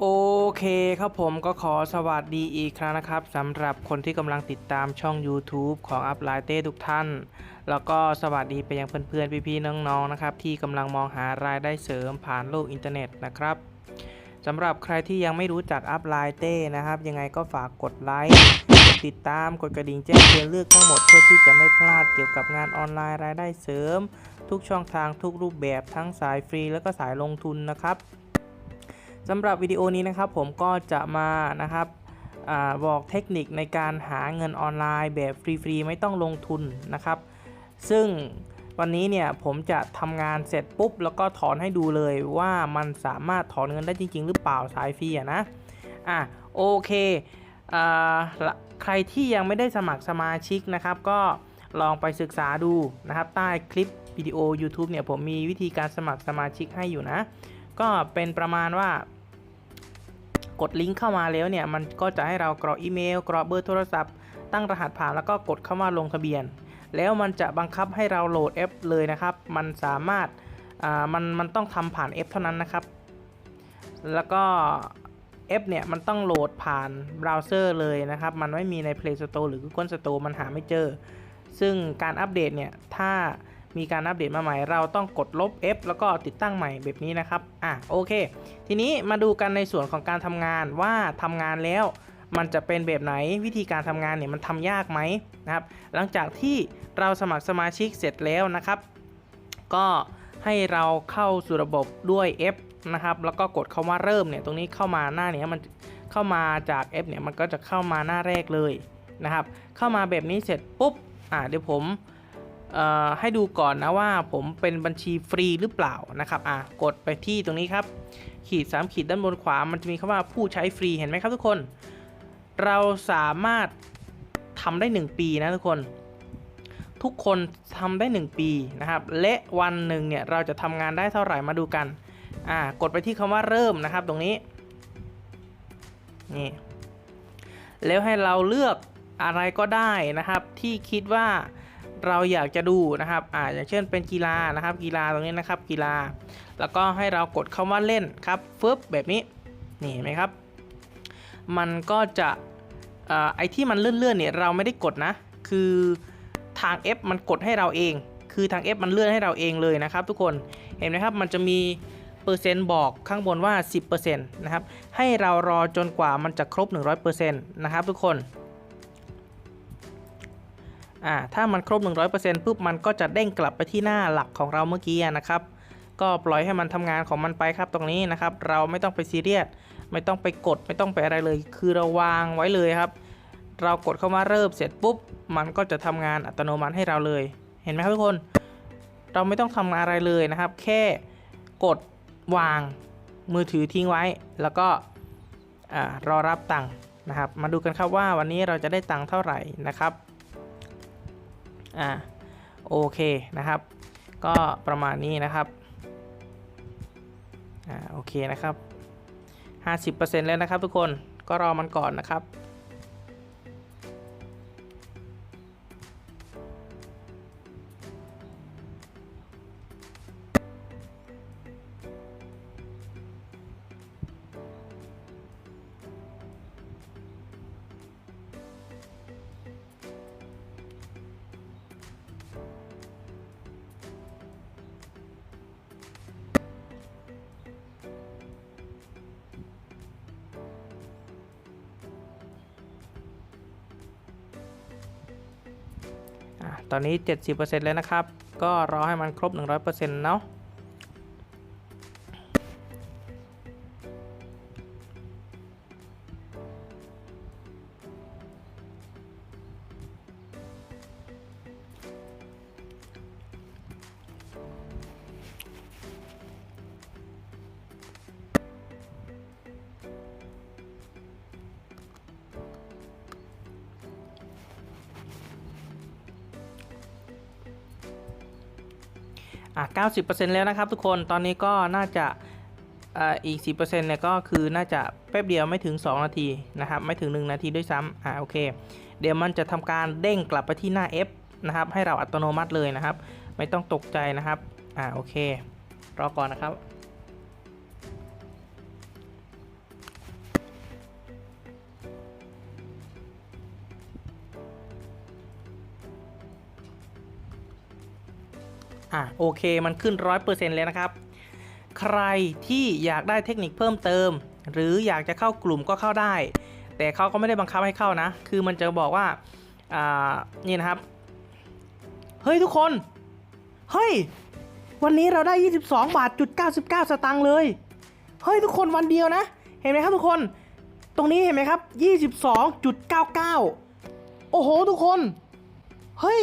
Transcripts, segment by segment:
โอเคครับผมก็ขอสวัสดีอีกครั้งนะครับสำหรับคนที่กำลังติดตามช่อง YouTube ของ u p l i t e ทุกท่าน แล้วก็สวัสดีไปยังเพื่อนๆ พี่ๆ น้องๆ นะครับ ที่กำลังมองหารายได้เสริมผ่านโลกอินเทอร์เน็ตนะครับสำหรับใครที่ยังไม่รู้จัก u p l i t e นะครับ ยังไงก็ฝากกดไลค์ติดตามกดกระดิ่งแจ้งเตือนเลือกทั้งหมดเพื่อที่จะไม่พลาดเกี่ยวกับงานออนไลน์รายได้เสริม ทุกช่องทางทุกรูปแบบทั้งสายฟรี แล้วก็สายลงทุนนะครับ สำหรับวิดีโอนี้นะครับผมก็จะมานะครับอบอกเทคนิคในการหาเงินออนไลน์แบบฟรีๆ ไม่ต้องลงทุนนะครับ ซึ่งวันนี้เนี่ยผมจะทำงานเสร็จปุ๊บ แล้วก็ถอนให้ดูเลยว่ามันสามารถถอนเงินได้จริง ๆ หรือเปล่าสายฟรีอะนะอะโอเคอ่าใครที่ยังไม่ได้สมัครสมาชิกนะครับ ก็ลองไปศึกษาดูนะครับใต้คลิปวิดีโอ YouTube เนี่ยผมมีวิธีการสมัครสมาชิกให้อยู่นะ ก็เป็นประมาณว่า กดลิงก์เข้ามาแล้วเนี่ยมันก็จะให้เรากรอกอีเมล กรอกเบอร์โทรศัพท์ ตั้งรหัสผ่านแล้วก็กดเข้ามาลงทะเบียน แล้วมันจะบังคับให้เราโหลดแอปเลยนะครับ มันสามารถอ่ามันมันต้องทำผ่านแอปเท่านั้นนะครับ แล้วก็แอปเนี่ยมันต้องโหลดผ่านเบราว์เซอร์เลยนะครับ มันไม่มีใน Play Store หรือ Google Store มันหาไม่เจอ ซึ่งการอัปเดตเนี่ยถ้า มีการอัปเดตมาใหม่ เราต้องกดลบ F แล้วก็ติดตั้งใหม่แบบนี้นะครับ อะโอเค ทีนี้มาดูกันในส่วนของการทำงานว่าทำงานแล้ว มันจะเป็นแบบไหนวิธีการทำงานเนี่ยมันทำยากไหมนะครับ หลังจากที่เราสมัครสมาชิกเสร็จแล้วนะครับ ก็ให้เราเข้าสู่ระบบด้วย F นะครับแล้วก็กดคาว่าเริ่มเนี่ยตรงนี้เข้ามาหน้าเนี้ยมันเข้ามาจาก F เนี่ยมันก็จะเข้ามาหน้าแรกเลยนะครับ เข้ามาแบบนี้เสร็จปุ๊บอ่าเดี๋ยวผม ให้ดูก่อนนะว่าผมเป็นบัญชีฟรีหรือเปล่านะครับอ่ากดไปที่ตรงนี้ครับ ขีด 3 ขีดด้านบนขวา มันจะมีคำว่าผู้ใช้ฟรีเห็นไหมครับทุกคน เราสามารถทำได้ 1 ปีนะทุกคน ทุกคนทำได้ 1 ปีนะครับ และวันหนึ่งเนี่ยเราจะทำงานได้เท่าไหร่มาดูกันอ่ากดไปที่คำว่าเริ่มนะครับตรงนี้นี่แล้วให้เราเลือกอะไรก็ได้นะครับ ที่คิดว่า เราอยากจะดูนะครับอ่าอย่างเช่นเป็นกีฬานะครับ กีฬาตรงนี้นะครับ กีฬา แล้วก็ให้เรากดคำว่าเล่นครับฟึบแบบนี้นี่เห็นไหมครับ มันก็จะอไอที่มันเลื่อนๆเนี่ยเราไม่ได้กดนะ คือทาง F มันกดให้เราเอง คือทาง F มันเลื่อนให้เราเองเลยนะครับ ทุกคนเห็นไหมครับมันจะมีเปอร์เซ็นต์บอกข้างบนว่า 10%นะครับให้เรารอจนกว่ามันจะครบ 100%นะครับทุกคน อ่าถ้ามันครบ 100%ปุ๊บมันก็จะเด้งกลับไปที่หน้าหลักของเราเมื่อกี้นะครับ ก็ปล่อยให้มันทำงานของมันไปครับตรงนี้นะครับ เราไม่ต้องไปซีเรียสไม่ต้องไปกดไม่ต้องไปอะไรเลย คือเราวางไว้เลยครับ เรากดเข้ามาเริ่มเสร็จปุ๊บ มันก็จะทำงานอัตโนมัติให้เราเลย เห็นไหมครับทุกคน เราไม่ต้องทำอะไรเลยนะครับ แค่กดวางมือถือทิ้งไว้ แล้วก็อรอรับตังค์นะครับ มาดูกันครับว่าวันนี้เราจะได้ตังค์เท่าไหร่นะครับ อ่าโอเคนะครับ ก็ประมาณนี้นะครับอ่าโอเคนะครับ 50%แล้วนะครับทุกคนก็รอมันก่อนนะครับ ตอนนี้ 70%แล้วนะครับ ก็รอให้มันครบ 100%เนาะ อะ90%แล้วนะครับทุกคนตอนนี้ก็น่าจะอ่าอีก 10%เนี่ยก็คือน่าจะแป๊บเดียวไม่ถึง 2 นาทีนะครับไม่ถึง 1 นาทีด้วยซ้ำอ่าโอเค เดี๋ยวมันจะทำการเด้งกลับไปที่หน้า F นะครับให้เราอัตโนมัติเลยนะครับ ไม่ต้องตกใจนะครับอ่าโอเค รอก่อนนะครับ อะโอเคมันขึ้น 100%เลยนะครับ ใครที่อยากได้เทคนิคเพิ่มเติม หรืออยากจะเข้ากลุ่มก็เข้าได้ แต่เขาก็ไม่ได้บังคับให้เข้านะ คือมันจะบอกว่าอ่านี่นะครับ เฮ้ยทุกคน เฮ้ย วันนี้เราได้ 22 บาทจุด99 สตางค์เลย เฮ้ยทุกคนวันเดียวนะ เห็นไหมครับทุกคน ตรงนี้เห็นไหมครับ 22.99 โอ้โหทุกคน เฮ้ย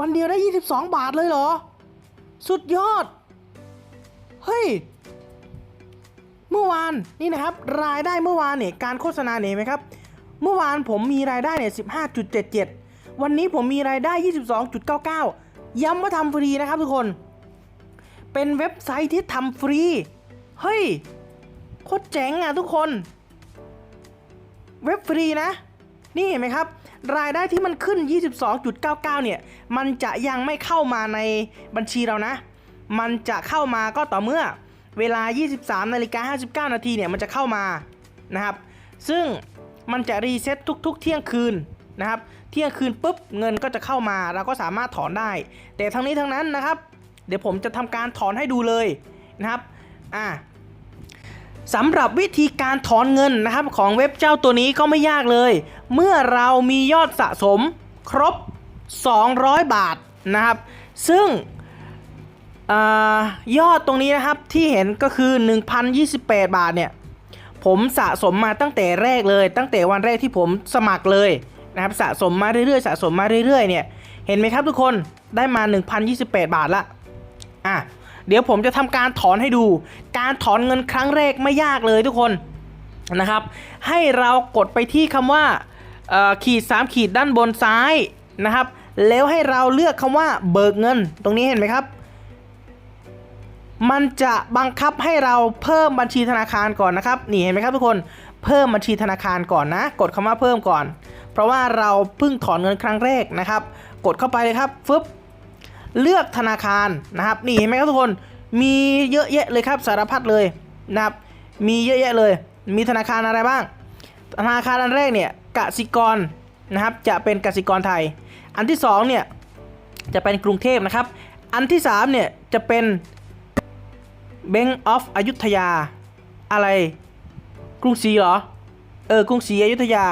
วันเดียวได้ 22 บาทเลยเหรอ สุดยอด เฮ้ย เมื่อวานนี่นะครับ รายได้เมื่อวานเนี่ยการโฆษณาเนี่ยไหมครับ เมื่อวานผมมีรายได้เนี่ย15.77วันนี้ผมมีรายได้22.99ย้ำว่าทำฟรีนะครับทุกคน เป็นเว็บไซต์ที่ทำฟรี เฮ้ย โคตรเจ๋งอะทุกคน เว็บฟรีนะ นี่เห็นไหมครับ รายได้ที่มันขึ้น 22.99 เนี่ย มันจะยังไม่เข้ามาในบัญชีเรานะ มันจะเข้ามาก็ต่อเมื่อเวลา 23นาฬิกา59 นาทีเนี่ยมันจะเข้ามานะครับ ซึ่งมันจะรีเซ็ตทุก ๆ เที่ยงคืนนะครับเที่ยงคืนปุ๊บเงินก็จะเข้ามาเราก็สามารถถอนได้ แต่ทั้งนี้ทั้งนั้นนะครับ เดี๋ยวผมจะทำการถอนให้ดูเลยนะครับอ่า สำหรับวิธีการถอนเงินนะครับของเว็บเจ้าตัวนี้ก็ไม่ยากเลย เมื่อเรามียอดสะสมครบ 200 บาทนะครับ ซึ่งอยอดตรงนี้นะครับที่เห็นก็คือ 1,028 บาทเนี่ยผมสะสมมาตั้งแต่แรกเลย ตั้งแต่วันแรกที่ผมสมัครเลยนะครับสะสมมาเรื่อยๆสะสมมาเรื่อยๆเนี่ยเห็นไหมครับทุกคนได้มา 1,028 บาทละอะ เดี๋ยวผมจะทำการถอนให้ดู การถอนเงินครั้งแรกไม่ยากเลยทุกคนนะครับ ให้เรากดไปที่คำว่าขีด 3 ขีดด้านบนซ้ายนะครับ แล้วให้เราเลือกคำว่าเบิกเงิน ตรงนี้เห็นไหมครับ มันจะบังคับให้เราเพิ่มบัญชีธนาคารก่อนนะครับ นี่เห็นไหมครับทุกคน เพิ่มบัญชีธนาคารก่อนนะ กดคำว่าเพิ่มก่อน เพราะว่าเราเพิ่งถอนเงินครั้งแรกนะครับ กดเข้าไปเลยครับฟึบ เลือกธนาคารนะครับนี่เห็นไหมครับทุกคนมีเยอะแยะเลยครับสารพัดเลยนะครับมีเยอะแยะเลย มีธนาคารอะไรบ้าง ธนาคารอันแรกเนี่ยกสิกรนะครับจะเป็นกสิกรไทย อันที่สองเนี่ยจะเป็นกรุงเทพนะครับ อันที่สามเนี่ยจะเป็น Bank of อยุธยา อะไร กรุงศรีเหรอ เออกรุงศรีอยุธยา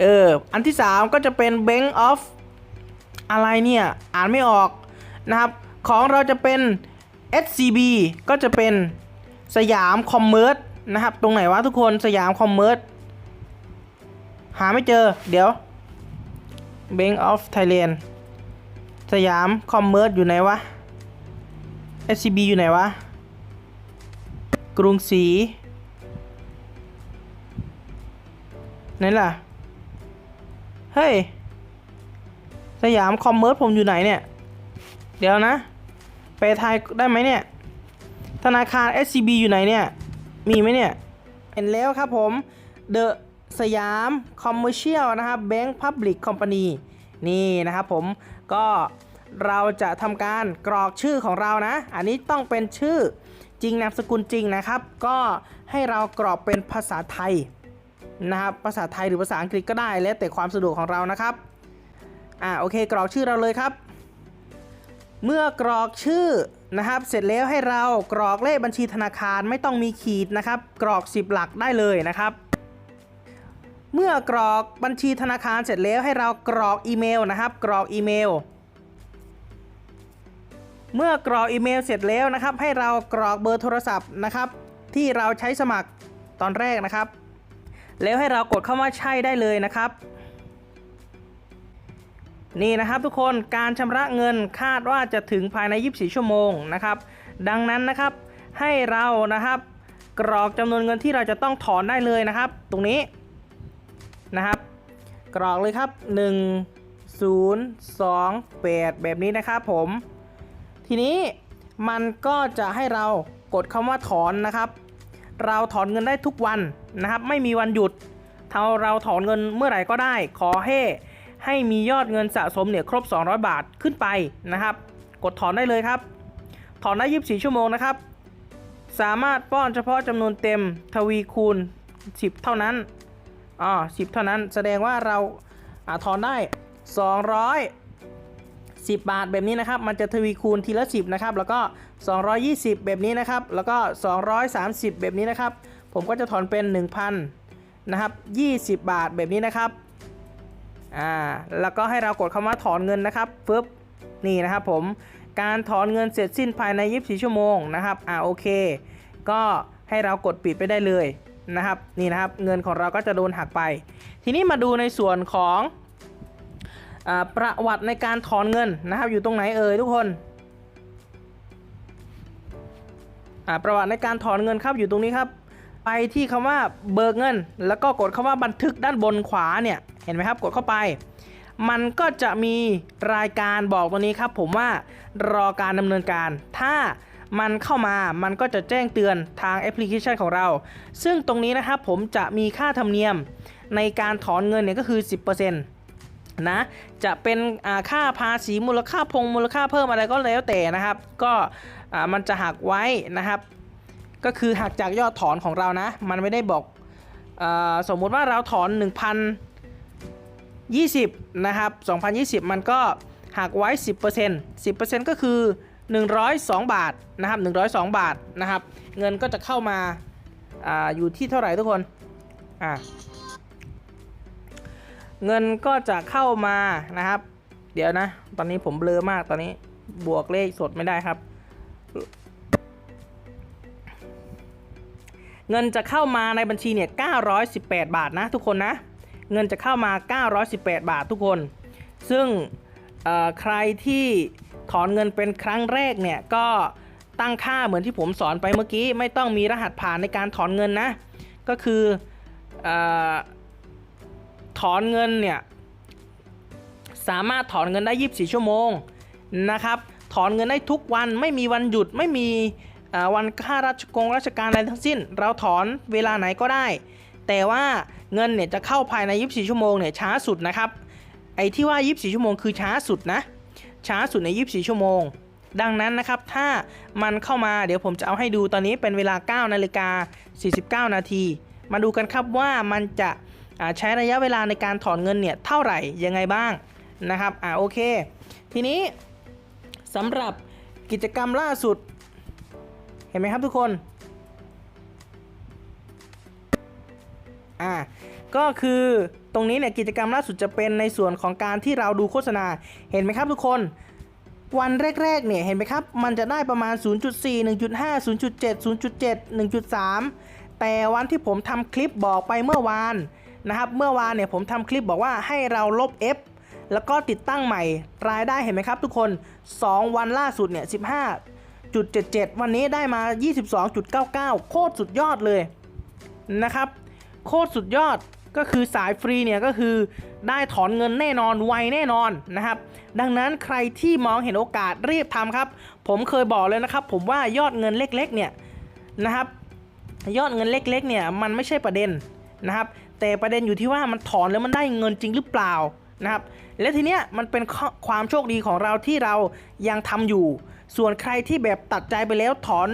เออ อันที่ 3 ก็จะเป็น Bank of อะไรเนี่ยอ่านไม่ออกนะครับ ของเราจะเป็น SCB ก็จะเป็นสยามคอมเมอร์สนะครับ ตรงไหนวะทุกคนสยามคอมเมอร์สหาไม่เจอ เดี๋ยว Bank of Thailand สยามคอมเมอร์สอยู่ไหนวะ SCB อยู่ไหนวะ กรุงศรีไหนล่ะ เฮ้ย สยามคอมเมอร์สผมอยู่ไหนเนี่ย เดี๋ยวนะ ไปไทยได้ไหมเนี่ย ธนาคาร SCB อยู่ไหนเนี่ย มีไหมเนี่ย เห็นแล้วครับผม The สยาม Commercial นะครับ Bank Public Company นี่นะครับผมก็เราจะทำการกรอกชื่อของเรานะ อันนี้ต้องเป็นชื่อจริงนามสกุลจริงนะครับ ก็ให้เรากรอกเป็นภาษาไทยนะครับภาษาไทยหรือภาษาอังกฤษก็ได้ แล้วแต่ความสะดวกของเรานะครับ อ่าโอเคกรอกชื่อเราเลยครับ เมื่อกรอกชื่อนะครับ เสร็จแล้วให้เรากรอกเลขบัญชีธนาคารไม่ต้องมีขีดนะครับ กรอก 10 หลักได้เลยนะครับ เมื่อกรอกบัญชีธนาคารเสร็จแล้วให้เรากรอกอีเมลนะครับ กรอกอีเมล เมื่อกรอกอีเมลเสร็จแล้วนะครับ ให้เรากรอกเบอร์โทรศัพท์นะครับ ที่เราใช้สมัครตอนแรกนะครับ แล้วให้เรากดเข้ามาใช่ได้เลยนะครับ นี่นะครับทุกคนการชำระเงินคาดว่าจะถึงภายใน 24 ชั่วโมงนะครับ ดังนั้นนะครับให้เรานะครับ กรอกจำนวนเงินที่เราจะต้องถอนได้เลยนะครับ ตรงนี้นะครับ กรอกเลยครับ 1 0 2 8 แบบนี้นะครับผม ทีนี้มันก็จะให้เรากดคำว่าถอนนะครับ เราถอนเงินได้ทุกวันนะครับ ไม่มีวันหยุดถ้าเราถอนเงินเมื่อไหร่ก็ได้ ขอให้ ให้มียอดเงินสะสมเนี่ยครบ 200 บาทขึ้นไปนะครับ กดถอนได้เลยครับ ถอนได้ 24 ชั่วโมงนะครับ สามารถป้อนเฉพาะจำนวนเต็มทวีคูณ 10 เท่านั้นอ๋อ10 เท่านั้น แสดงว่าเราอาถอนได้200 10 บาทแบบนี้นะครับ มันจะทวีคูณทีละ 10 นะครับ แล้วก็ 220 แบบนี้นะครับ แล้วก็ 230 แบบนี้นะครับ ผมก็จะถอนเป็น 1,000นะครับ 20 บาทแบบนี้นะครับ อ่าแล้วก็ให้เรากดคำว่าถอนเงินนะครับปึ๊บนี่นะครับผมการถอนเงินเสร็จสิ้นภายใน 24 ชั่วโมงนะครับอ่าโอเค ก็ให้เรากดปิดไปได้เลยนะครับนี่นะครับเงินของเราก็จะโดนหักไป ทีนี้มาดูในส่วนของอประวัติในการถอนเงินนะครับ อยู่ตรงไหนเอ่ยทุกคนประวัติในการถอนเงินครับอยู่ตรงนี้ครับ ไปที่คำว่าเบิกเงิน แล้วก็กดคำว่าบันทึกด้านบนขวาเนี่ยเห็นไหมครับ กดเข้าไป มันก็จะมีรายการบอกตัวนี้ครับ ผมว่ารอการดำเนินการ ถ้ามันเข้ามามันก็จะแจ้งเตือนทางแอปพลิเคชันของเรา ซึ่งตรงนี้นะครับผมจะมีค่าธรรมเนียมในการถอนเงินเนี่ยก็คือ 10%นะจะเป็นค่าภาษีมูลค่าพงมูลค่าเพิ่มอะไรก็แล้วแต่นะครับ ก็มันจะหักไว้นะครับ ก็คือหักจากยอดถอนของเรานะ มันไม่ได้บอกอสมมุติว่าเราถอน 1,020 นะครับ 2,020 มันก็หักไว้ 10% 10%ก็คือ 102 บาทนะครับ 102 บาทนะครับ เงินก็จะเข้ามาอาอยู่ที่เท่าไหร่ทุกคนอ่าเงินก็จะเข้ามานะครับ เดี๋ยวนะ ตอนนี้ผมเบลอมากตอนนี้บวกเลขสดไม่ได้ครับ เงินจะเข้ามาในบัญชีเนี่ย918 บาทนะทุกคนนะ เงินจะเข้ามา 918 บาททุกคน ซึ่งใครที่ถอนเงินเป็นครั้งแรกเนี่ยก็ตั้งค่าเหมือนที่ผมสอนไปเมื่อกี้ ไม่ต้องมีรหัสผ่านในการถอนเงินนะ ก็คืออถอนเงินเนี่ยสามารถถอนเงินได้ 24 ชั่วโมงนะครับ ถอนเงินได้ทุกวันไม่มีวันหยุดไม่มี วันค่าราชกงราชการอะไรทั้งสิ้น เราถอนเวลาไหนก็ได้ แต่ว่าเงินเนี่ยจะเข้าภายใน 24 ชั่วโมงเนี่ยช้าสุดนะครับ ไอ้ที่ว่า 24 ชั่วโมงคือช้าสุดนะ ช้าสุดใน 24 ชั่วโมง ดังนั้นนะครับ ถ้ามันเข้ามาเดี๋ยวผมจะเอาให้ดูตอนนี้เป็นเวลา 9 นาฬิกา 49 นาที มาดูกันครับว่ามันจะใช้ระยะเวลาในการถอนเงินเนี่ยเท่าไหร่ยังไงบ้างนะครับ อ่าโอเค ทีนี้สำหรับกิจกรรมล่าสุด ห็นไหมครับทุกคน อ่า ก็คือตรงนี้เนี่ยกิจกรรมล่าสุดจะเป็นในส่วนของการที่เราดูโฆษณา เห็นไหมครับทุกคน วันแรกๆเนี่ยเห็นไหมครับ มันจะได้ประมาณ 0.4 1.5 0.7 0.7 1.3 แต่วันที่ผมทำคลิปบอกไปเมื่อวานนะครับ เมื่อวานเนี่ยผมทำคลิปบอกว่าให้เราลบ F แล้วก็ติดตั้งใหม่ รายได้เห็นไหมครับทุกคน 2 วันล่าสุดเนี่ย15 15.77 วันนี้ได้มา 22.99 โคตรสุดยอดเลยนะครับ โคตรสุดยอดก็คือสายฟรีเนี่ยก็คือได้ถอนเงินแน่นอนไวแน่นอนนะครับ ดังนั้นใครที่มองเห็นโอกาสรีบทำครับ ผมเคยบอกเลยนะครับ ผมว่ายอดเงินเล็กๆเนี่ยนะครับ ยอดเงินเล็กๆเนี่ยมันไม่ใช่ประเด็นนะครับ แต่ประเด็นอยู่ที่ว่ามันถอนแล้วมันได้เงินจริงหรือเปล่า นะครับ และทีเนี้ยมันเป็นความโชคดีของเราที่เรายังทำอยู่ ส่วนใครที่แบบตัดใจไปแล้วถอน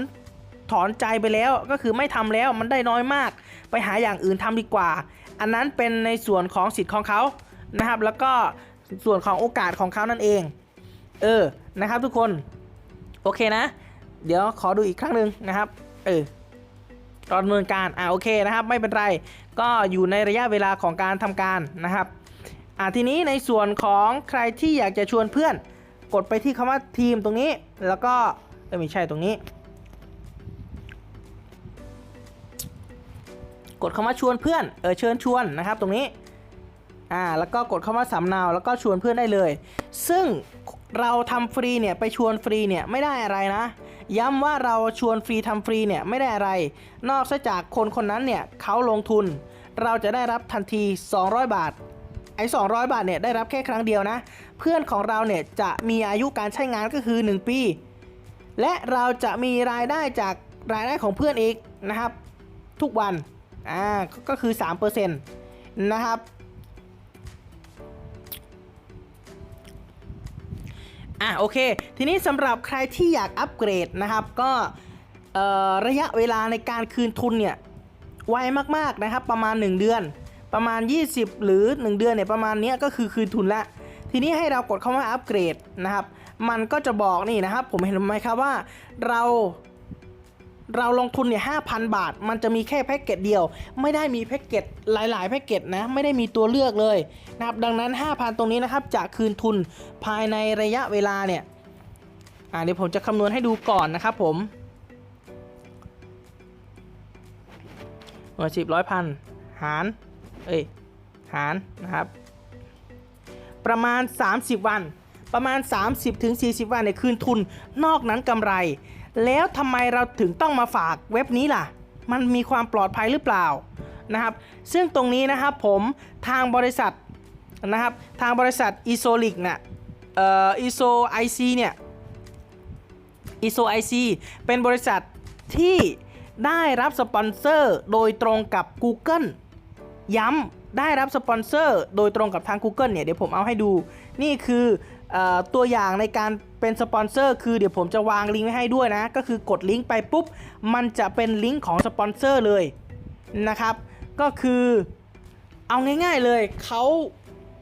ถอนใจไปแล้วก็คือไม่ทำแล้วมันได้น้อยมาก ไปหาอย่างอื่นทำดีกว่า อันนั้นเป็นในส่วนของสิทธิ์ของเขานะครับ แล้วก็ส่วนของโอกาสของเขานั่นเอง เออนะครับทุกคนโอเคนะ เดี๋ยวขอดูอีกครั้งหนึ่งนะครับเออรอดำเนินการอ่าโอเคนะครับ ไม่เป็นไร ก็อยู่ในระยะเวลาของการทำการนะครับ อ่าทีนี้ในส่วนของใครที่อยากจะชวนเพื่อน กดไปที่คำว่าทีมตรงนี้ แล้วก็เออไม่ใช่ตรงนี้ กดคำว่าชวนเพื่อนเออเชิญชวนนะครับ ตรงนี้อ่าแล้วก็กดคำว่าสำเนาแล้วก็ชวนเพื่อนได้เลย ซึ่งเราทำฟรีเนี่ยไปชวนฟรีเนี่ยไม่ได้อะไรนะ ย้ำว่าเราชวนฟรีทำฟรีเนี่ยไม่ได้อะไร นอกจากคนคนนั้นเนี่ยเขาลงทุน เราจะได้รับทันที 200 บาท อ้200 บาทเนี่ยได้รับแค่ครั้งเดียวนะ เพื่อนของเราเนี่ยจะมีอายุการใช้งานก็คือ 1 ปี และเราจะมีรายได้จากรายได้ของเพื่อนอีกนะครับ ทุกวันอ่าก็คือ 3%นะครับอะโอเค ทีนี้สำหรับใครที่อยากอัปเกรดนะครับ ก็เอ่อระยะเวลาในการคืนทุนเนี่ยไวมากๆนะครับ ประมาณ 1 เดือน ประมาณ 20 หรือ 1 เดือนเนี่ยประมาณนี้ก็คือคืนทุนละทีนี้ให้เรากดคำว่าอัปเกรดนะครับ มันก็จะบอกนี่นะครับ ผมเห็นไหมครับว่าเราเราลงทุนเนี่ยห้าพันบาท มันจะมีแค่แพ็กเกจเดียว ไม่ได้มีแพ็กเกจหลาย ๆ แพ็กเกจนะ ไม่ได้มีตัวเลือกเลยนะครับ ดังนั้น 5,000 ตรงนี้นะครับ จะคืนทุนภายในระยะเวลาเนี่ย อ่าเดี๋ยวผมจะคำนวณให้ดูก่อนนะครับผมหน่วยสิบร้อยพันหาร เอ้ยหารนะครับ ประมาณ 30 วัน ประมาณ 30-40ถึง40วันเนี่ยคืนทุนนอกนั้นกำไร แล้วทำไมเราถึงต้องมาฝากเว็บนี้ล่ะ มันมีความปลอดภัยหรือเปล่านะครับ ซึ่งตรงนี้นะครับผมทางบริษัทนะครับ ทางบริษัท i s o l i c เนี่ยเอ่อ ISO IC เนี่ย ISO IC เป็นบริษัทที่ได้รับสปอนเซอร์โดยตรงกับ Google ย้ำได้รับสปอนเซอร์โดยตรงกับทาง Google เนี่ยเดี๋ยวผมเอาให้ดู นี่คืออตัวอย่างในการเป็นสปอนเซอร์คือเดี๋ยวผมจะวางลิงก์ไว้ให้ด้วยนะ ก็คือกดลิงก์ไปปุ๊บ มันจะเป็นลิงก์ของสปอนเซอร์เลยนะครับ ก็คือเอาง่ายๆเลยเขา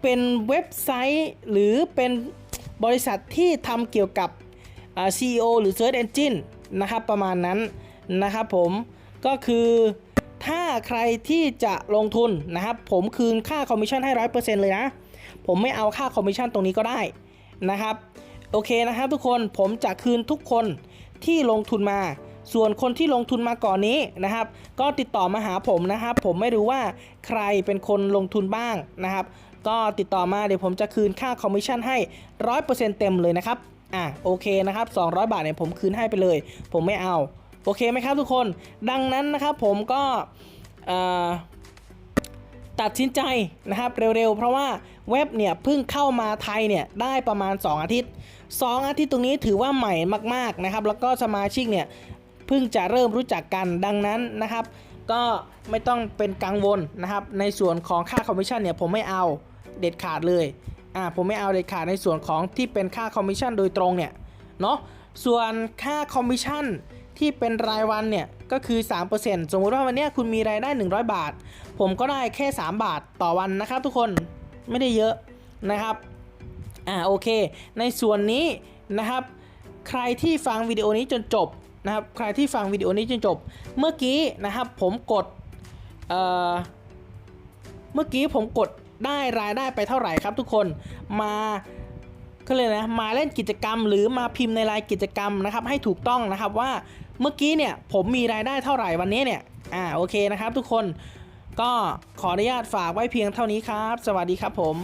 เป็นเว็บไซต์หรือเป็นบริษัทที่ทำเกี่ยวกับ CEO หรือ Search Engine นะครับประมาณนั้นนะครับผมก็คือ ถ้าใครที่จะลงทุนนะครับ ผมคืนค่าคอมมิชชั่นให้ร้อยเปอร์เซ็นต์เลยนะ ผมไม่เอาค่าคอมมิชชั่นตรงนี้ก็ได้นะครับ โอเคนะครับทุกคนผมจะคืนทุกคนที่ลงทุนมา ส่วนคนที่ลงทุนมาก่อนนี้นะครับ ก็ติดต่อมาหาผมนะครับ ผมไม่รู้ว่าใครเป็นคนลงทุนบ้างนะครับ ก็ติดต่อมาเดี๋ยวผมจะคืนค่าคอมมิชชั่นให้ร้อยเปอร์เซ็นต์เต็มเลยนะครับอะโอเคนะครับ200 บาทเนี่ยผมคืนให้ไปเลย ผมไม่เอา โอเคไหมครับทุกคนดังนั้นนะครับผมก็ตัดสินใจนะครับเร็วๆ เพราะว่าเว็บเนี่ยเพิ่งเข้ามาไทยเนี่ยได้ประมาณ 2 อาทิตย์ 2 อาทิตย์ตรงนี้ถือว่าใหม่มากๆนะครับ แล้วก็สมาชิกเนี่ยเพิ่งจะเริ่มรู้จักกันดังนั้นนะครับ ก็ไม่ต้องเป็นกังวลนะครับ ในส่วนของค่าคอมมิชชั่นเนี่ยผมไม่เอาเด็ดขาดเลยอ่าผมไม่เอาเด็ดขาดในส่วนของที่เป็นค่าคอมมิชชั่นโดยตรงเนี่ยเนาะส่วนค่าคอมมิชชั่น ที่เป็นรายวันเนี่ยก็คือ 3%สมมุติว่าวันนี้คุณมีรายได้ 100 บาท ผมก็ได้แค่ 3 บาทต่อวันนะครับ ทุกคนไม่ได้เยอะนะครับอ่าโอเค ในส่วนนี้นะครับ ใครที่ฟังวิดีโอนี้จนจบนะครับ ใครที่ฟังวิดีโอนี้จนจบ เมื่อกี้นะครับผมกดเอ่อเมื่อกี้ผมกดได้รายได้ไปเท่าไหร่ครับทุกคนมาก็เลยนะมาเล่นกิจกรรมหรือมาพิมพ์ในรายกิจกรรมนะครับ ให้ถูกต้องนะครับว่า เมื่อกี้เนี่ยผมมีรายได้เท่าไหร่วันนี้เนี่ย อ่าโอเคนะครับทุกคนก็ขออนุญาตฝากไว้เพียงเท่านี้ครับ สวัสดีครับผม